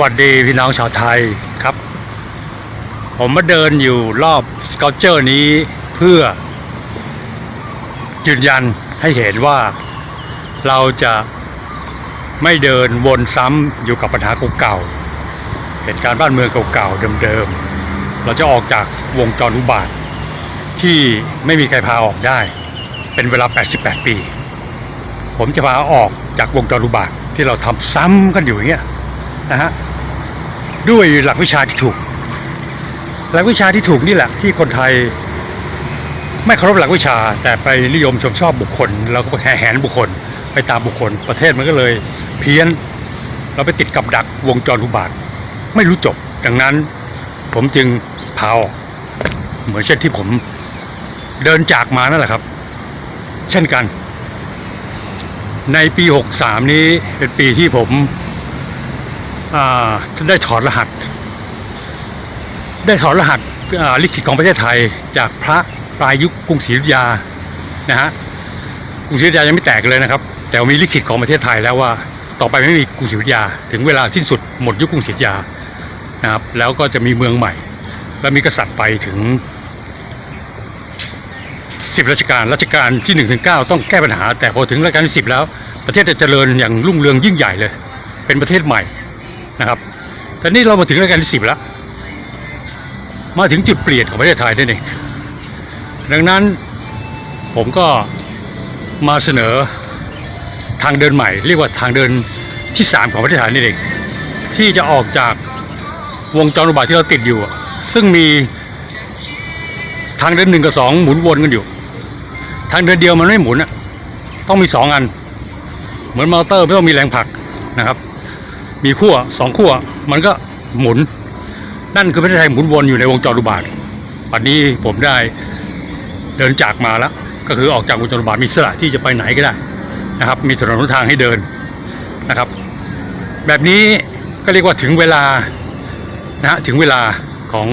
สวัสดีพี่น้องชาวไทยครับ ผมมาเดินอยู่รอบสเกลเจอร์นี้เพื่อยืนยันให้เห็นว่าเราจะไม่เดินวนซ้ำอยู่กับปัญหาเก่าๆเหตุการณ์บ้านเมืองเก่าๆเดิมๆ เราจะออกจากวงจรอุบาท ที่ไม่มีใครพาออกได้ เป็นเวลา 88 ปี ผมจะพาออกจากวงจรอุบาทที่เราทำซ้ำกันอยู่อย่างเงี้ยนะฮะ ด้วยหลักวิชาที่ถูก หลักวิชาที่ถูกนี่แหละที่คนไทย ไม่เคารพหลักวิชา แต่ไปนิยมชมชอบบุคคลแล้วก็แห่แหนบุคคล ไปตามบุคคล ประเทศมันก็เลย เพี้ยนเราไปติดกับดักวงจรอุบาท ไม่รู้จบดังนั้นผมจึงพาออกเหมือนเช่นที่ผมเดินจากมานั่นแหละครับ เช่นกัน ในปี 63 นี้เป็นปีที่ผม ได้ถอดรหัส ได้ถอดรหัสลิขิตของประเทศไทย จากพระปลายยุคกรุงศรีอยุธยานะฮะกรุงศรีอยุธยายังไม่แตกเลยนะครับ แต่มีลิขิตของประเทศไทยแล้วว่าต่อไปไม่มีกรุงศรีอยุธยา ถึงเวลาสิ้นสุดหมดยุคกรุงศรีอยุธยานะครับแล้วก็จะมีเมืองใหม่ และมีกษัตริย์ไปถึงสิบรัชกาลรัชกาลที่หนึ่งถึงเก้าต้องแก้ปัญหา แต่พอถึงรัชกาลที่สิบแล้ว ประเทศจะเจริญอย่างรุ่งเรืองยิ่งใหญ่เลย เป็นประเทศใหม่ นะครับตอนนี้เรามาถึงรายการที่สิบแล้ว มาถึงจุดเปลี่ยนของประเทศไทยนั่เองดังนั้นผมก็มาเสนอทางเดินใหม่ เรียกว่าทางเดินที่สามของประเทศไทยนี่เองที่จะออกจากวงจรอุบาทที่เราติดอยู่ ซึ่งมีทางเดินหนึ่งกับสองหมุนวนกันอยู่ ทางเดินเดียวมันไม่หมุนอะต้องมีสองอัน เหมือนมอเตอร์ไม่ต้องมีแรงผลักนะครับ มีขั้วสองขั้วมันก็หมุน นั่นคือประเทศไทยหมุนวนอยู่ในวงจรอุบาทปัจนี้ผมได้เดินจากมาแล้ว ก็คือออกจากวงจรอุบาทมีอิสระที่จะไปไหนก็ได้นะครับ มีถนนหนทางให้เดินนะครับ แบบนี้ก็เรียกว่าถึงเวลานะฮะถึงเวลาของ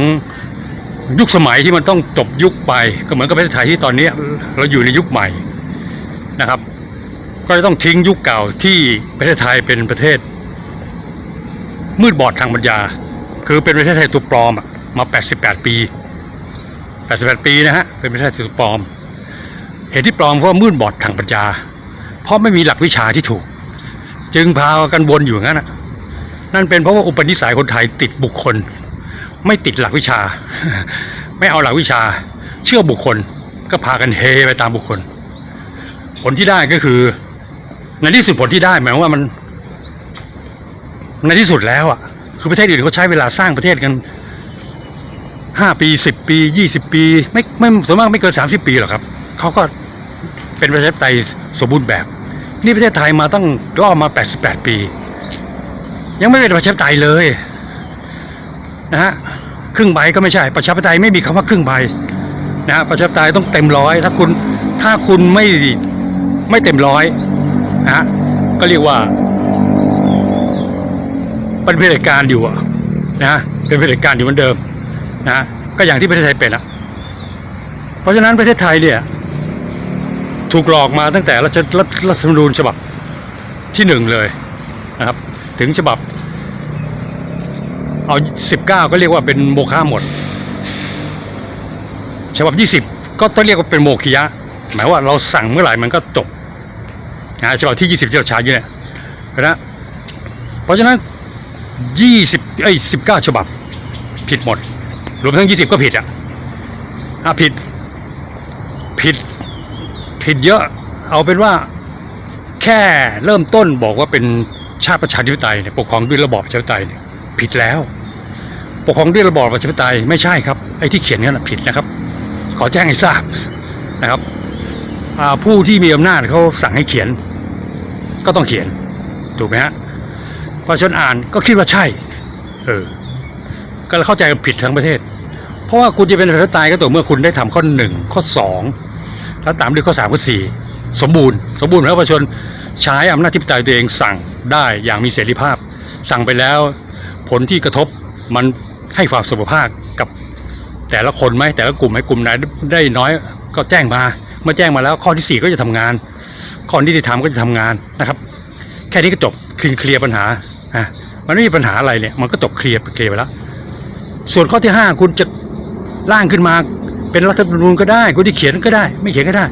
ยุคสมัยที่มันต้องจบยุคไปก็เหมือนกับประเทศไทยที่ตอนนี้เราอยู่ในยุคใหม่นะครับ ก็จะต้องทิ้งยุคเก่าที่ประเทศไทยเป็นประเทศ มืดบอดทางปัญญา คือเป็นประเทศไทยตัวปลอมมา 88 ปี 88 ปีนะฮะเป็นประเทศไทยตัวปลอม เหตุที่ปลอมเพราะมืดบอดทางปัญญา เพราะไม่มีหลักวิชาที่ถูก จึงพากันวนอยู่งั้นนะนั่นเป็นเพราะว่าอุปนิสัยคนไทยติดบุคคล ไม่ติดหลักวิชา ไม่เอาหลักวิชา เชื่อบุคคลก็พากันเฮไปตามบุคคล ผลที่ได้ก็คือในที่สุดผลที่ได้หมายว่ามัน ในที่สุดแล้วอะ คือประเทศอื่นเขาใช้เวลาสร้างประเทศกันห้าปีสิบปียี่สิบปี ไม่ไม่ส่วนมากไม่เกินสามสิบปีหรอกครับเขาก็เป็นประชาธิปไตยสมบูรณ์แบบ นี่ประเทศไทยมาตั้งรอมาแปดสิบแปดปี ยังไม่เป็นประชาธิปไตยเลยนะฮะครึ่งใบก็ไม่ใช่ ประชาธิปไตยไม่มีคำว่าครึ่งใบนะฮะประชาธิปไตยต้องเต็มร้อยถ้าคุณถ้าคุณไม่ไม่เต็มร้อยนะก็เรียกว่า เป็นเผด็จการอยู่อะนะเป็นเผด็จการอยู่เหมือนเดิมนะก็อย่างที่ประเทศไทยเป็นอะเพราะฉะนั้นประเทศไทยเนี่ยถูกหลอกมาตั้งแต่รัฐรัฐรัฐธรรมนูญฉบับที่หนึ่งเลยนะครับถึงฉบับเอาสิบเก้าก็เรียกว่าเป็นโมฆะหมด ฉบับยี่สิบก็ต้องเรียกว่าเป็นโมคิยะ หมายว่าเราสั่งเมื่อไหร่มันก็จบนะฉบับที่ยี่สิบที่เราใช้อยู่เนี่ยนะเพราะฉะนั้น ยี่สิบเอ้ยสิบเก้าฉบับ ผิดหมด รวมทั้งยี่สิบก็ผิดอะอะผิด ผิด ผิดเยอะ เอาเป็นว่าแค่เริ่มต้นบอกว่าเป็นชาติประชาธิปไตยเนี่ยปกครองด้วยระบอบประชาธิปไตยเนี่ยผิดแล้ว ปกครองด้วยระบอบประชาธิปไตยไม่ใช่ครับไอ้ที่เขียนนั่นผิดนะครับ ขอแจ้งให้ทราบนะครับผู้ที่มีอำนาจเขาสั่งให้เขียน ก็ต้องเขียนถูกไหมฮะ พอฉันอ่านก็คิดว่าใช่ เออ ก็เข้าใจผิดทั้งประเทศ เพราะว่าคุณจะเป็นประชาธิปไตยก็ต่อเมื่อคุณได้ทำข้อหนึ่งข้อสองแล้วตามด้วยข้อสามข้อสี่สมบูรณ์ สมบูรณ์แล้วประชาชนใช้อำนาจที่ปไตยตัวเองสั่งได้อย่างมีเสรีภาพ สั่งไปแล้ว ผลที่กระทบมันให้ความสมรภาคกับแต่ละคนไหมแต่ละกลุ่มไหมกลุ่มไหนได้น้อยก็แจ้งมา เมื่อแจ้งมาแล้วข้อที่สี่ก็จะทำงาน ข้อที่จะทำก็จะทำงานนะครับ แค่นี้ก็จบเคลียร์ปัญหา อะมันไม่มีปัญหาอะไรเนี่ยมันก็จบเคลียร์เคลียร์ไปแล้ว ส่วนข้อที่ห้าคุณจะร่างขึ้นมาเป็นรัฐธรรมนูญก็ได้ คุณที่เขียนก็ได้ ไม่เขียนก็ได้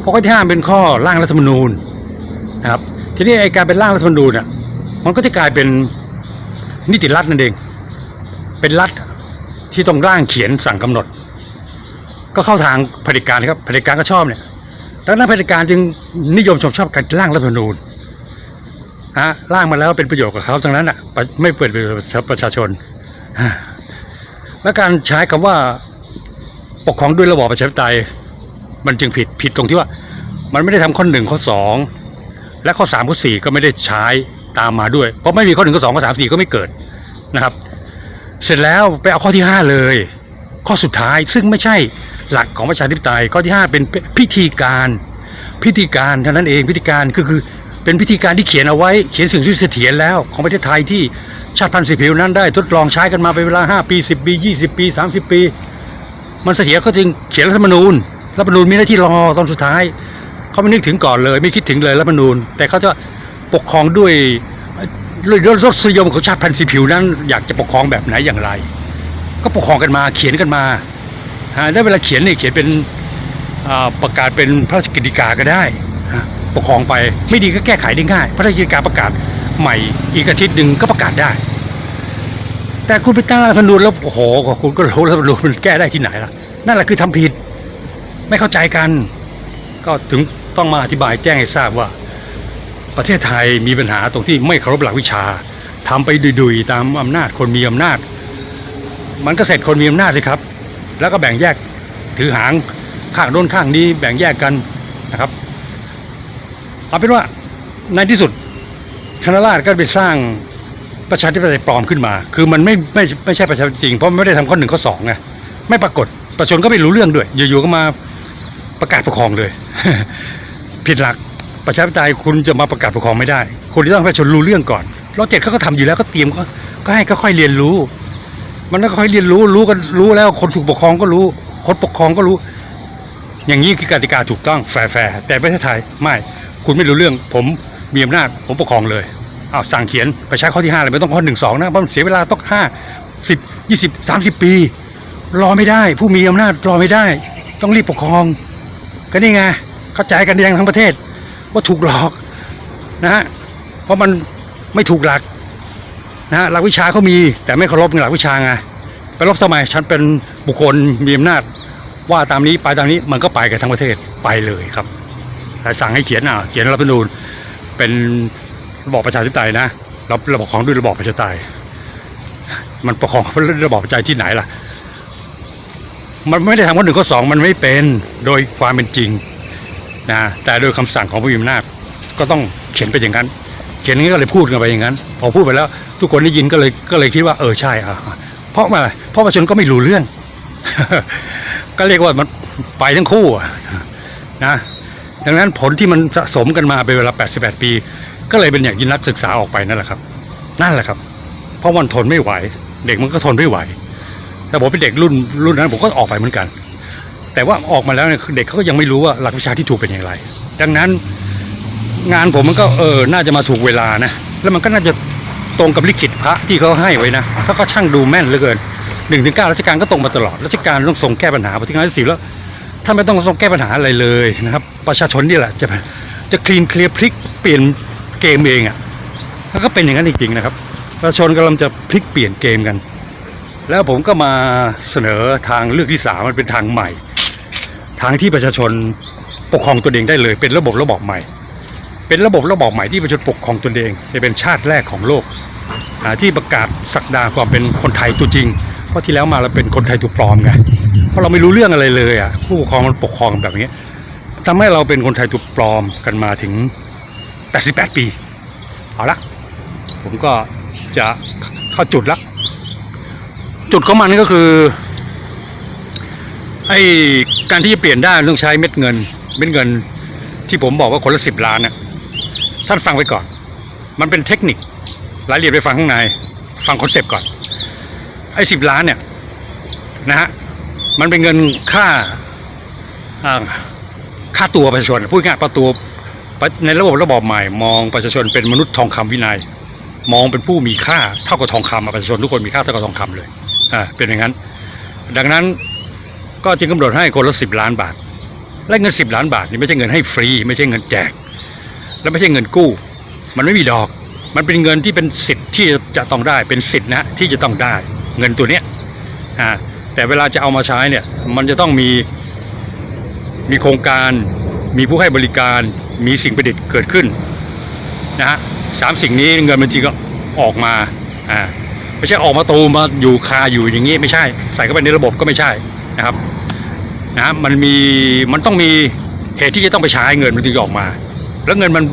เพราะข้อที่ห้าเป็นข้อร่างรัฐธรรมนูญนะครับทีนี้ไอการเป็นร่างรัฐธรรมนูญอะมันก็จะกลายเป็นนิติรัฐนั่นเอง เป็นรัฐที่ต้องร่างเขียนสั่งกำหนด ก็เข้าทางเผด็จการครับเผด็จการก็ชอบเนี่ยดังนั้นเผด็จการจึงนิยมชมชอบการร่างรัฐธรรมนูญ ฮะร่างมาแล้วเป็นประโยชน์กับเขาทั้งนั้นอะไม่เปิดประโยชน์ประชาชน และการใช้คำว่าปกครองด้วยระบอบประชาธิปไตย มันจึงผิดผิดตรงที่ว่า มันไม่ได้ทำข้อหนึ่งข้อสองและข้อสามข้อสี่ก็ไม่ได้ใช้ตามมาด้วย เพราะไม่มีข้อหนึ่งข้อสองข้อสามสี่ก็ไม่เกิดนะครับ เสร็จแล้วไปเอาข้อที่ห้าเลย ข้อสุดท้ายซึ่งไม่ใช่หลักของประชาธิปไตยข้อที่ห้าเป็นพิธีการพิธีการเท่านั้นเองพิธีการก็คือ เป็นพิธีการที่เขียนเอาไว้เขียนสิ่งที่เสถียรแล้ว ของประเทศไทยที่ชาติพันธุ์สีผิวนั้นได้ทดลองใช้กันมาเป็นเวลา 5 ปี 10 ปี 20 ปี 30 ปี มันเสถียรเขาจึงเขียนรัฐธรรมนูญรัฐธรรมนูญมีหน้าที่รอตอนสุดท้ายเขาไม่นึกถึงก่อนเลย ไม่คิดถึงเลยรัฐธรรมนูญ แต่เขาจะปกครองด้วยด้วยรสนิยมของชาติพันธุ์สีผิวนั้น อยากจะปกครองแบบไหนอย่างไร ก็ปกครองกันมาเขียนกันมาได้เวลาเขียนนี่เขียนเป็นประกาศเป็นพระราชกฤษฎีกาก็ได้ ปกครองไป ไม่ดีก็แก้ไขได้ง่าย พระราชกฤษฎีกาประกาศใหม่อีกอาทิตย์หนึ่งก็ประกาศได้ แต่คุณไปตั้งรัฐธรรมนูญแล้วโอ้โหคุณก็รู้รัฐธรรมนูญมันแก้ได้ที่ไหนล่ะ นั่นแหละคือทำผิด ไม่เข้าใจกัน ก็ถึงต้องมาอธิบายแจ้งให้ทราบว่า ประเทศไทยมีปัญหาตรงที่ไม่เคารพหลักวิชาทำไปดุยๆตามอำนาจคนมีอำนาจ มันก็เสร็จคนมีอำนาจเลยครับ แล้วก็แบ่งแยกถือหางข้างโน้นข้างนี้แบ่งแยกกันนะครับ เอาเป็นว่าในที่สุดคณะราษฎรก็ไปสร้างประชาธิปไตยปลอมขึ้นมา คือมันไม่ไม่ไม่ใช่ประชาธิปไตยจริง เพราะไม่ได้ทำข้อหนึ่งข้อสองไงไม่ปรากฏประชาชนก็ไม่รู้เรื่องด้วย อยู่ๆก็มาประกาศปกครองเลย ผิดหลักประชาธิปไตยคุณจะมาประกาศปกครองไม่ได้คุณต้องให้ประชาชนรู้เรื่องก่อนรอเจ็ดเขาก็ทำอยู่แล้วก็เตรียมก็ก็ให้ค่อยๆเรียนรู้ มันก็ค่อยเรียนรู้รู้กันรู้แล้วคนถูกปกครองก็รู้ คนปกครองก็รู้ อย่างนี้คือกติกาถูกต้องแฟร์แต่ประเทศไทยไม่ คุณไม่รู้เรื่อง ผมมีอำนาจผมปกครองเลยเอาสั่งเขียนไปใช้ข้อที่ห้าเลยไม่ต้องข้อหนึ่งสองนะเพราะมันเสียเวลาต้องห้าสิบยี่สิบสามสิบปี รอไม่ได้ ผู้มีอำนาจรอไม่ได้ ต้องรีบปกครอง ก็นี่ไงเข้าใจกันยังทั้งประเทศ ว่าถูกหลอกนะฮะเพราะมันไม่ถูกหลักนะฮะหลักวิชาเขามี แต่ไม่เคารพหลักวิชาไงไปรบทำไมฉันเป็นบุคคลมีอำนาจว่าตามนี้ไปตามนี้มันก็ไปกันทั้งประเทศไปเลยครับ แต่สั่งให้เขียนอะเขียนรัฐธรรมนูญเป็นระบอบประชาธิปไตยนะเราเราปกครองด้วยระบอบประชาธิปไตย มันปกครองระบอบประชาธิปไตยที่ไหนล่ะ มันไม่ได้ทำข้อหนึ่งข้อสองมันไม่เป็นโดยความเป็นจริงนะแต่โดยคำสั่งของผู้มีอำนาจก็ต้องเขียนไปอย่างนั้น เขียนงี้ก็เลยพูดกันไปอย่างนั้น พอพูดไปแล้ว ทุกคนได้ยินก็เลยก็เลยคิดว่าเออใช่อะเพราะอะไรเพราะประชาชนก็ไม่รู้เรื่อง ก็เรียกว่ามันไปทั้งคู่อะนะ ดังนั้นผลที่มันสะสมกันมาเป็นเวลา 88 ปี ก็เลยเป็นอย่างที่นักศึกษาออกไปนั่นแหละครับ นั่นแหละครับ เพราะมันทนไม่ไหว เด็กมันก็ทนไม่ไหว แต่ผมเป็นเด็กรุ่นรุ่นนั้นผมก็ออกไปเหมือนกัน แต่ว่าออกมาแล้วเนี่ยเด็กเขาก็ยังไม่รู้ว่าหลักวิชาที่ถูกเป็นอย่างไร ดังนั้นงานผมมันก็เออ น่าจะมาถูกเวลานะ แล้วมันก็น่าจะตรงกับลิขิตพระที่เขาให้ไว้นะเขาก็ช่างดูแม่นเหลือเกินหนึ่งถึงเก้าราชการก็ตรงมาตลอดราชการต้องส่งแก้ปัญหาพอถึงงานที่สิบแล้ว ถ้านไม่ต้องส่งแก้ปัญหาอะไรเลยนะครับ ประชาชนนี่แหละจะจะคลีนเคลียร์พลิกเปลี่ยนเกมเองอะ่ะแล้วก็เป็นอย่างนั้นจริงๆนะครับ ประชาชนกำลังจะพลิกเปลี่ยนเกมกัน แล้วผมก็มาเสนอทางเลือกที่สามมันเป็นทางใหม่ ทางที่ประชาชนปกครองตัวเองได้เลย เป็นระบบระบอบใหม่ เป็นระบบระบอบใหม่ที่ประชาชนปกครองตนเอง จะเป็นชาติแรกของโลกที่ประกาศสักดาความเป็นคนไทยตัวจริง เพราะที่แล้วมาเราเป็นคนไทยถูกปลอมไงเพราะเราไม่รู้เรื่องอะไรเลยอะผู้ปกครองมันปกครองแบบนี้ทำให้เราเป็นคนไทยถูกปลอมกันมาถึง 88 ปีเอาละผมก็จะเข้าจุดละจุดของมันก็คือไอ้การที่จะเปลี่ยนได้ต้องใช้เม็ดเงิน เม็ดเงินที่ผมบอกว่าคนละสิบล้านน่ะท่านฟังไว้ก่อน มันเป็นเทคนิครายละเอียดไปฟังข้างใน ฟังคอนเซปต์ก่อน ไอ้สิบล้านเนี่ยนะฮะมันเป็นเงินค่าค่าตัวประชาชนพูดง่ายประตูในระบบระบอบใหม่ มองประชาชนเป็นมนุษย์ทองคำวินัย มองเป็นผู้มีค่าเท่ากับทองคำประชาชนทุกคนมีค่าเท่ากับทองคำเลยอ่าเป็นอย่างนั้น ดังนั้นก็จึงกำหนดให้คนละสิบล้านบาท และเงินสิบล้านบาทนี่ไม่ใช่เงินให้ฟรี ไม่ใช่เงินแจก และไม่ใช่เงินกู้ มันไม่มีดอก มันเป็นเงินที่เป็นสิทธิ์ที่จะต้องได้เป็นสิทธินะที่จะต้องได้เงินตัวเนี้ยอ่าแต่เวลาจะเอามาใช้เนี่ยมันจะต้องมีมีโครงการมีผู้ให้บริการมีสิ่งประดิษฐ์เกิดขึ้นนะฮะสามสิ่งนี้เงินมันจริงก็ออกมาอ่าไม่ใช่ออกมาตูมาอยู่คาอยู่อย่างนี้ไม่ใช่ ใส่เข้าไปในระบบก็ไม่ใช่นะครับนะมันมีมันต้องมีเหตุที่จะต้องไปใช้เงินมันถึงออกมา แล้วเงินมัน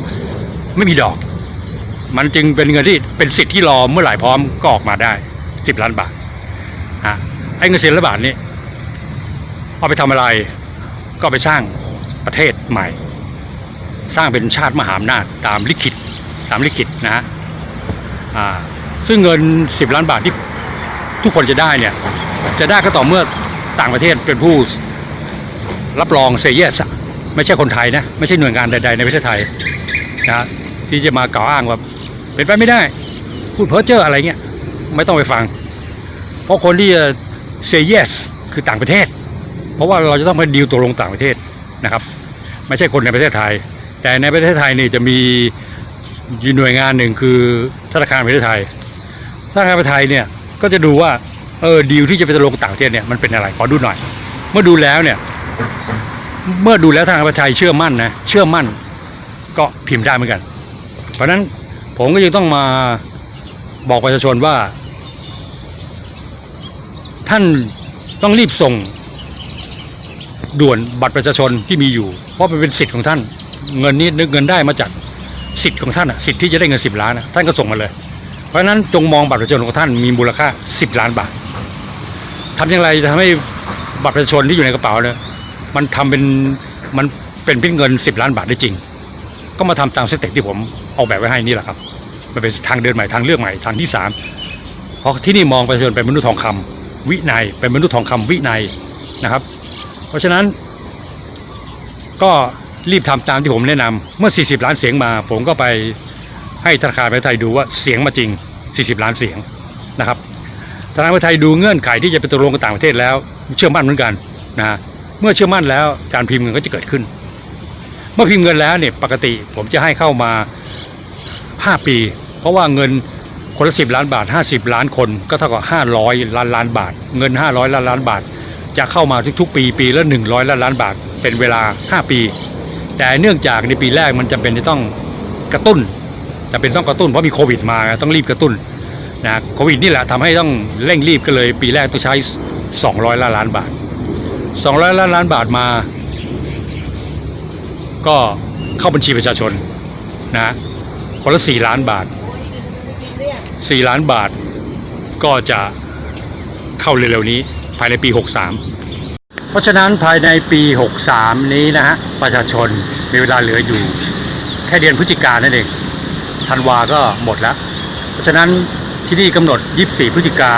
ไม่มีดอก มันจึงเป็นเงินที่เป็นสิทธิ์ที่รอเมื่อไหร่พร้อมก็ออกมาได้สิบล้านบาทอะไอ้เงินสิบล้านบาทนี้เอาไปทำอะไรก็ไปสร้างประเทศใหม่ สร้างเป็นชาติมหาอำนาจตามลิขิตตามลิขิตนะฮะซึ่งเงินสิบล้านบาทที่ทุกคนจะได้เนี่ยจะได้ก็ต่อเมื่อต่างประเทศเป็นผู้รับรองเซเยสไม่ใช่คนไทยนะ ไม่ใช่หน่วยงานใดๆในประเทศไทยนะ ที่จะมากล่าวอ้างว่าเป็นไปไม่ได้ พูดเพ้อเจ้ออะไรเงี้ยไม่ต้องไปฟัง เพราะคนที่จะ say yes คือต่างประเทศ เพราะว่าเราจะต้องไปดีลตกลงต่างประเทศนะครับ ไม่ใช่คนในประเทศไทย แต่ในประเทศไทยนี่จะมีหน่วยงานหนึ่งคือธนาคารประเทศไทยธนาคารประเทศไทยเนี่ยก็จะดูว่าเออดีลที่จะไปตกลงต่างประเทศเนี่ยมันเป็นอะไรขอดูหน่อย เมื่อดูแล้วเนี่ยเมื่อดูแล้วธนาคารแห่งประเทศไทยเชื่อมั่นนะเชื่อมั่นก็พิมพ์ได้เหมือนกัน เพราะนั้นผมก็ยังต้องมาบอกประชาชนว่า ท่านต้องรีบส่ง ด่วนบัตรประชาชนที่มีอยู่ เพราะมันเป็นสิทธิ์ของท่าน เงินนี้นึกเงินได้มาจากสิทธิ์ของท่านอะสิทธิ์ที่จะได้เงินสิบล้านอะท่านก็ส่งมาเลย เพราะฉะนั้นจงมองบัตรประชาชนของท่านมีมูลค่าสิบล้านบาททำอย่างไรจะทำให้บัตรประชาชนที่อยู่ในกระเป๋าเนี่ยมันทำเป็นมันเป็นเป็นเงินสิบล้านบาทได้จริง ก็มาทำตามสเต็ปที่ผม ออกแบบไว้ให้นี่แหละครับ มันเป็นทางเดินใหม่ทางเลือกใหม่ทางที่สามเพราะที่นี่มองประชาชนเป็นมนุษย์ทองคำวินัยเป็นมนุษย์ทองคำวินัยนะครับ เพราะฉะนั้น ก็รีบทำตามที่ผมแนะนำเมื่อ 40 ล้านเสียงมา ผมก็ไปให้ธนาคารประเทศไทยดูว่าเสียงมาจริง 40 ล้านเสียงนะครับธนาคารประเทศไทยดูเงื่อนไขที่จะไปตกลงกับต่างประเทศแล้ว เชื่อมั่นเหมือนกันนะฮะเมื่อเชื่อมั่นแล้วการพิมพ์เงินก็จะเกิดขึ้น เมื่อพิมพ์เงินแล้วเนี่ยปกติผมจะให้เข้ามา 5 ปี เพราะว่าเงินคนละ10ล้านบาท 50 ล้านคนก็เท่ากับ500 ล้านล้านบาท เงิน 500 ล้านล้านบาท จะเข้ามาทุกๆ ปีปีละ 100 ล้านล้านบาท เป็นเวลา 5 ปี แต่เนื่องจากในปีแรกมันจำเป็นจะต้องกระตุ้นจำเป็นต้องกระตุ้นเพราะมีโควิดมาต้องรีบกระตุ้นนะโควิดนี่แหละทำให้ต้องเร่งรีบกันเลย ปีแรกต้องใช้ 200 ล้านล้านบาท 200 ล้านล้านบาทมา ก็เข้าบัญชีประชาชนนะ คนละ4ล้านบาท4ล้านบาทก็จะเข้าเร็วๆนี้ภายในปี 63 เพราะฉะนั้นภายในปี 63 นี้นะฮะประชาชนมีเวลาเหลืออยู่ แค่เดือนพฤศจิกายนนั่นเองธันวาก็หมดแล้ว เพราะฉะนั้นที่นี่กำหนด 24 พฤศจิกา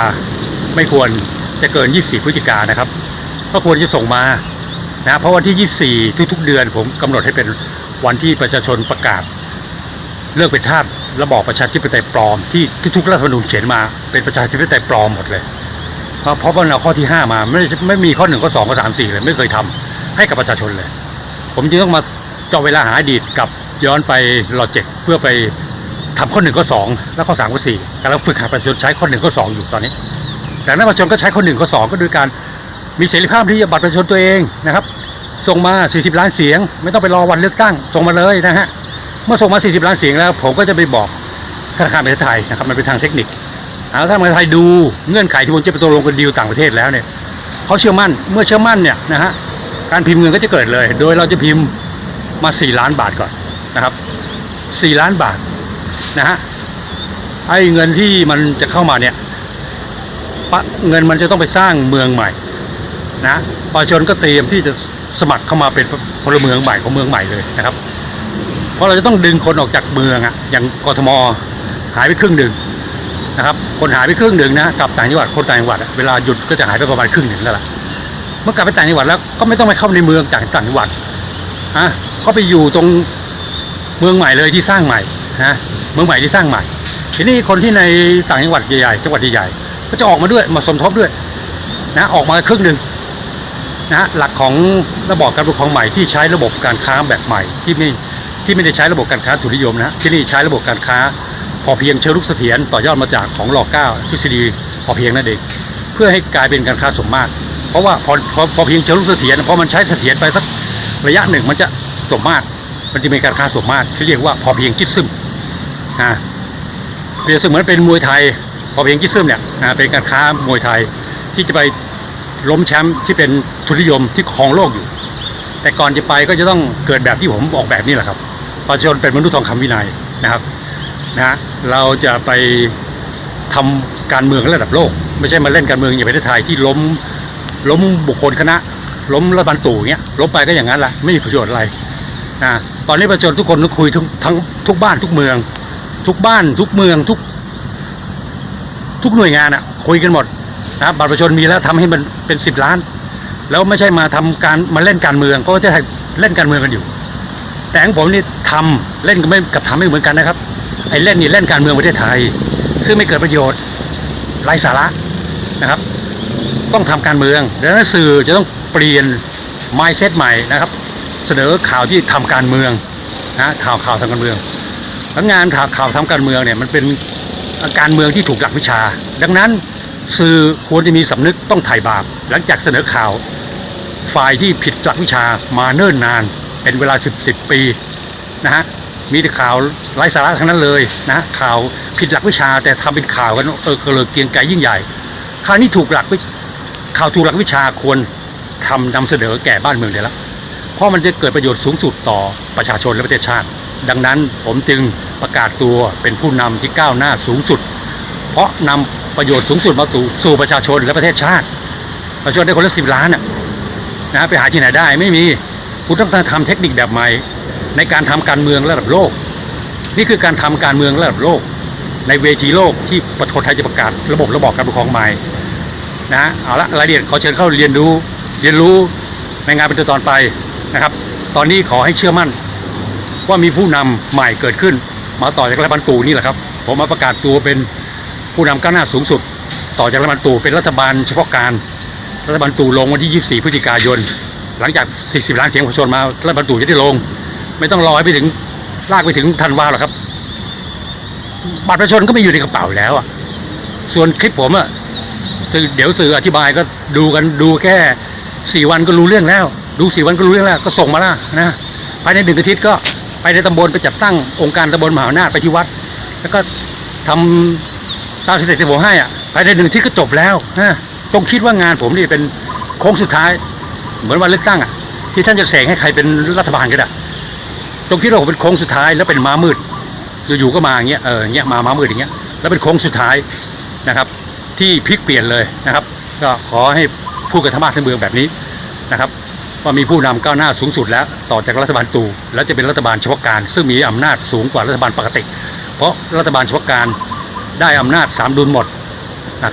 ไม่ควรจะเกิน 24 พฤศจิกานะครับ ก็ควรจะส่งมานะเพราะวันที่ 24 ทุกๆ เดือนผมกำหนดให้เป็นวันที่ประชาชนประกาศ เลิกเป็นทาสระบอบประชาธิปไตยปลอมที่ทุกรัฐธรรมนูญเขียนมาเป็นประชาธิปไตยปลอมหมดเลย เพราะเพราะมันเอาข้อที่5มาไม่ไม่มีข้อหนึ่งข้อสองข้อสามสี่เลยไม่เคยทำให้กับประชาชนเลย ผมจึงต้องมาเจาะเวลาหาอดีตกับย้อนไปรอเจ็ดเพื่อไปทำข้อหนึ่งข้อสองแล้วข้อสามข้อสี่กำลังฝึกหาประชาชนใช้ข้อหนึ่งข้อสองอยู่ตอนนี้แต่นั้นประชาชนก็ใช้ข้อหนึ่งข้อสองก็โดยการมีเสรีภาพที่จะบัตรประชาชนตัวเองนะครับส่งมา 40 ล้านเสียง ไม่ต้องไปรอวันเลือกตั้ง ส่งมาเลยนะฮะ เมื่อส่งมา 40 ล้านเสียงแล้ว ผมก็จะไปบอกธนาคารประเทศไทยนะครับมันเป็นทางเทคนิคเอาถ้าประเทศไทยดูเงื่อนไขที่ผมจะไปตกลงกันดีลต่างประเทศแล้วเนี่ยเขาเชื่อมั่นเมื่อเชื่อมั่นเนี่ยนะฮะการพิมพ์เงินก็จะเกิดเลย โดยเราจะพิมพ์มา 4 ล้านบาทก่อนนะครับ 4 ล้านบาทนะฮะไอ้เงินที่มันจะเข้ามาเนี่ยเงินมันจะต้องไปสร้างเมืองใหม่นะประชาชนก็เตรียมที่จะสมัครเข้ามาเป็นพลเมืองใหม่ของเมืองใหม่เลยนะครับ เพราะเราจะต้องดึงคนออกจากเมืองอะอย่างกทมหายไปครึ่งหนึ่งนะครับ คนหายไปครึ่งหนึ่งนะกลับต่างจังหวัดคนต่างจังหวัดเวลาหยุดก็จะหายไปประมาณครึ่งหนึ่งแล้วล่ะเมื่อกลับไปต่างจังหวัดแล้วก็ไม่ต้องไปเข้าในเมืองต่างต่างจังหวัดอะก็ไปอยู่ตรงเมืองใหม่เลยที่สร้างใหม่นะเมืองใหม่ที่สร้างใหม่ ทีนี้คนที่ในต่างจังหวัดใหญ่ๆจังหวัดใหญ่ๆก็จะออกมาด้วยมาสมทบด้วยนะออกมาครึ่งหนึ่งนะหลักของระบอบการปกครองใหม่ที่ใช้ระบบการค้าแบบใหม่ที่ไม่ ที่ไม่ได้ใช้ระบบการค้าทุนนิยมนะที่นี่ใช้ระบบการค้า พอเพียงเชิงรุกเสถียรต่อยอดมาจากของรอเก้าทฤษฎีพอเพียงนั่นเองเพื่อให้กลายเป็นการค้าสมมาตรเพราะว่าพอพอพอเพียงเชิงรุกเสถียรพอมันใช้เสถียรไปสักระยะหนึ่งมันจะสมมาตรมันจะมีการค้าสมมาตรที่เรียกว่าพอเพียงคิดซึมนะเปรียบเสมือนเป็นมวยไทย พอเพียงคิดซึมเนี่ยนะเป็นการค้ามวยไทยที่จะไปล้มแชมป์ที่เป็นทุนนิยมที่ครองโลกอยู่ แต่ก่อนจะไปก็จะต้องเกิดแบบที่ผมออกแบบนี่แหละครับ ประชาชนเป็นมนุษย์ทองคำวินัยนะครับนะเราจะไปทำการเมืองระดับโลก ไม่ใช่มาเล่นการเมืองอย่างประเทศไทยที่ล้มล้มบุคคลคณะ ล้มรัฐบาลตู่อย่างเงี้ยล้มไปก็อย่างนั้นแหละไม่มีประโยชน์อะไรนะตอนนี้ประชาชนทุกคนต้องคุยทุกทั้งทุกบ้านทุกเมือง ทุกบ้านทุกเมืองทุก ทุกหน่วยงานอะคุยกันหมดนะบัตรประชาชนมีแล้วทำให้มันเป็นสิบล้าน แล้วไม่ใช่มาทำการมาเล่นการเมืองเพราะว่าจะเล่นการเมืองกันอยู่ แต่ของผมนี่ทำเล่นกับไม่กับทำไม่เหมือนกันนะครับ ไอ้เล่นนี่เล่นการเมืองประเทศไทย ซึ่งไม่เกิดประโยชน์ไร้สาระนะครับ ต้องทำการเมืองดังนั้นสื่อจะต้องเปลี่ยน mindset ใหม่นะครับ เสนอข่าวที่ทำการเมืองนะข่าวข่าวทางการเมืองทั้งงานข่าวข่าวทำการเมืองเนี่ยมันเป็นการเมืองที่ถูกหลักวิชา ดังนั้นสื่อควรจะมีสำนึกต้องถ่ายบาป หลังจากเสนอข่าวฝ่ายที่ผิดหลักวิชามาเนิ่นนาน เป็นเวลา 10 10 ปีนะฮะมีแต่ข่าวไร้สาระทั้งนั้นเลยนะข่าวผิดหลักวิชาแต่ทำเป็นข่าวกันเออเกลือเกียงไกรยิ่งใหญ่คราวนี้ถูกหลักวิข่าวถูกหลักวิชาควรทำนำเสนอแก่บ้านเมืองได้แล้วเพราะมันจะเกิดประโยชน์สูงสุดต่อประชาชนและประเทศชาติ ดังนั้นผมจึงประกาศตัวเป็นผู้นำที่ก้าวหน้าสูงสุด เพราะนำประโยชน์สูงสุดมาสู่สู่ประชาชนและประเทศชาติประชาชนได้คนละสิบล้านน่ะนะไปหาที่ไหนได้ไม่มี คุณต้องทำเทคนิคแบบใหม่ ในการทำการเมืองระดับโลก นี่คือการทำการเมืองระดับโลก ในเวทีโลกที่ประเทศไทยจะประกาศระบบระบอบการปกครองใหม่นะเอาละรายละเอียดขอเชิญเข้าเรียนรู้เรียนรู้ในงานเป็นตัวตอนไปนะครับ ตอนนี้ขอให้เชื่อมั่น ว่ามีผู้นำใหม่เกิดขึ้น มาต่อจากรัฐบาลตู่นี่แหละครับ ผมมาประกาศตัวเป็นผู้นำก้าวหน้าสูงสุด ต่อจากรัฐบาลตู่เป็นรัฐบาลเฉพาะการรัฐบาลตู่ลงวันที่ 24 พฤศจิกายน หลังจาก 40 ล้านเสียงประชาชนมารัฐบาลตู่จะได้ลง ไม่ต้องรอให้ไปถึงลากไปถึงธันวาหรอกครับ บัตรประชาชนก็ไม่อยู่ในกระเป๋าแล้วอะส่วนคลิปผมอะสื่อเดี๋ยวสื่ออธิบายก็ดูกันดูแค่สี่วันก็รู้เรื่องแล้ว ดูสี่วันก็รู้เรื่องแล้ว ก็ส่งมาละนะภายในหนึ่งอาทิตย์ก็ไปในตำบลไปจัดตั้งองค์การตำบลมหาอำนาจไปที่วัด แล้วก็ทำตามสเต็ปที่ผมให้อะภายในหนึ่งอาทิตย์ก็จบแล้วนะต้องคิดว่างานผมนี่เป็นโค้งสุดท้าย เหมือนวันเลือกตั้งอะที่ท่านจะเสกให้ใครเป็นรัฐบาลก็ได้ต้องคิดว่าผมเป็นโค้งสุดท้ายแล้วเป็นม้ามืดอยู่ๆก็มาอย่างเงี้ยเออเงี้ยมาม้ามืดอย่างเงี้ยแล้วเป็นโค้งสุดท้ายนะครับ ที่พลิกเปลี่ยนเลยนะครับ ก็ขอให้พูดกับธรรมะทั้งเมืองแบบนี้นะครับว่ามีผู้นำก้าวหน้าสูงสุดแล้ว ต่อจากรัฐบาลตู่แล้วจะเป็นรัฐบาลเฉพาะการ ซึ่งมีอำนาจสูงกว่ารัฐบาลปกติ เพราะรัฐบาลเฉพาะการได้อำนาจสามดุลหมด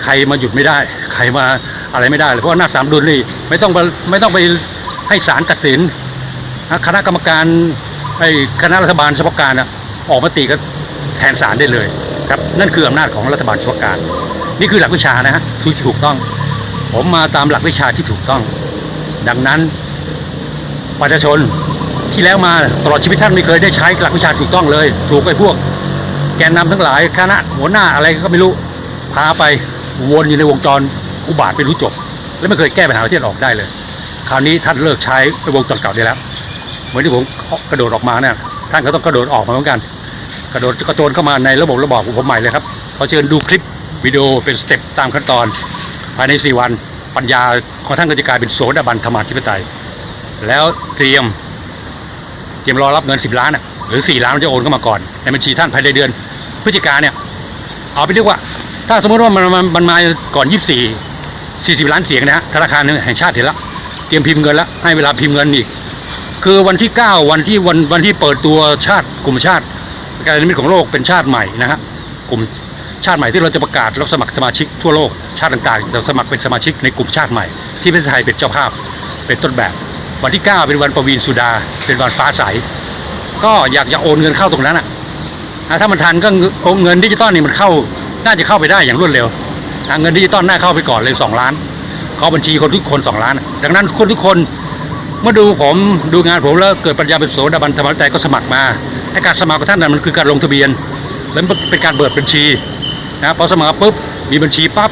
ใครมาหยุดไม่ได้ ใครมาอะไรไม่ได้เลยเพราะอำนาสามดุลนี่ไม่ต้องไปไม่ต้องไปให้ศาลตัดสินคณะกรรมการไอ้คณะรัฐบาลเฉพาะการนะออกมติก็แทนศาลได้เลยครับนั่นคืออำนาจของรัฐบาลเฉพาะการ นี่คือหลักวิชานะฮะที่ถูกต้อง ผมมาตามหลักวิชาที่ถูกต้อง ดังนั้นประชาชนที่แล้วมาตลอดชีวิตท่านไม่เคยได้ใช้หลักวิชาถูกต้องเลย ถูกไปพวก แกนนำทั้งหลายคณะหัวหน้าอะไรก็ไม่รู้พาไป วนอยู่ในวงจรอุบาทไม่รู้จบ และไม่เคยแก้ปัญหาประเทศออกได้เลย คราวนี้ท่านเลิกใช้วงจรเก่าได้แล้ว เหมือนที่ผมกระโดดออกมาเนี่ยท่านก็ต้องกระโดดออกมาเหมือนกัน กระโดดกระโจนเข้ามาในระบบระบอบผมใหม่เลยครับขอเชิญดูคลิปวิดีโอเป็นสเต็ปตามขั้นตอน ภายใน 4 วันปัญญาของท่านก็จะกลายเป็นโสดาบันธรรมาธิปไตย แล้วเตรียมเตรียมรอรับเงิน 10 ล้านหรือ 4 ล้านมันจะโอนเข้ามาก่อน ในบัญชีท่านภายในเดือนพฤศจิกาเนี่ยเอาไปเรียกว่า ถ้าสมมติว่ามันมันมันมาก่อน 24 40 ล้านเสียงนะฮะธนาคารแห่งชาติเห็นแล้วเตรียมพิมพ์เงินแล้วให้เวลาพิมพ์เงินอีก คือวันที่ 9 วันที่วันวันที่เปิดตัวชาติกลุ่มชาติการนิมิตของโลกเป็นชาติใหม่นะฮะกลุ่มชาติใหม่ที่เราจะประกาศรับสมัครสมาชิกทั่วโลกชาติต่างๆจะสมัครเป็นสมาชิกในกลุ่มชาติใหม่ ที่ประเทศไทยเป็นเจ้าภาพเป็นต้นแบบ วันที่ 9 เป็นวันประวีณสุดา เป็นวันฟ้าใสก็อยากจะโอนเงินเข้าตรงนั้นอะอะถ้ามันทันก็เงินเงินดิจิตอลนี่มันเข้า น่าจะเข้าไปได้อย่างรวดเร็วอะเงินดิจิตอลน่าเข้าไปก่อนเลยสองล้านเขาบัญชีคนทุกคนสองล้าน ดังนั้นคนทุกคนเมื่อดูผมดูงานผมแล้วเกิดปัญญาเป็นโสดาบันธรรมใจก็สมัครมาให้การสมัครของท่านนั้นมันคือการลงทะเบียน แล้วเป็นการเปิดบัญชีนะพอสมัครปุ๊บมีบัญชีปั๊บ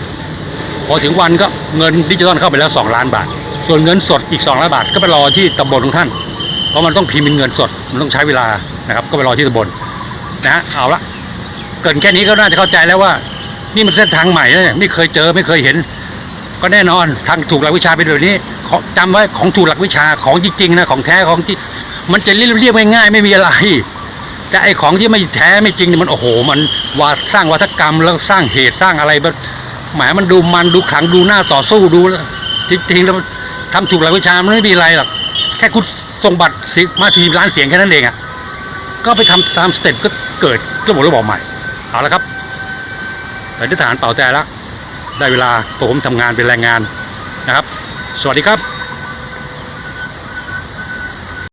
พอถึงวันก็เงินดิจิตอลเข้าไปแล้ว 2 ล้านบาท ส่วนเงินสดอีก2ล้านบาทก็ไปรอที่ตำบลของท่าน เพราะมันต้องพิมพ์เป็นเงินสดมันต้องใช้เวลานะครับ ก็ไปรอที่ตำบลนะฮะเอาละ กินแค่นี้ก็น่าจะเข้าใจแล้วว่า นี่มันเส้นทางใหม่นะเนี่ยไม่เคยเจอไม่เคยเห็น ก็แน่นอนทางถูกหลักวิชาเป็นแบบนี้ขอจำไว้ของถูกหลักวิชาของจริงๆนะของแท้ของที่มันจะเรียบเรียบง่ายๆไม่มีอะไร แต่ไอ้ของที่ไม่แท้ไม่จริงเนี่ยมันโอ้โห มันวาสร้างวัฒกรรมแล้วสร้างเหตุสร้างอะไรแบบหมมันดูมันดูขลังดูหน้าต่อสู้ดูจริงๆแล้วทำถูกหลักวิชามันไม่มีอะไรหรอกแค่คุณส่งบัตรมาทีมร้านเสียงแค่นั้นเองอะก็ไปทำตามสเต็ปก็เกิดระบบระบบใหม่ เอาละครับแต่ฐานเป่าใจแล้วได้เวลาผมทำงานเป็นแรงงานนะครับ สวัสดีครับ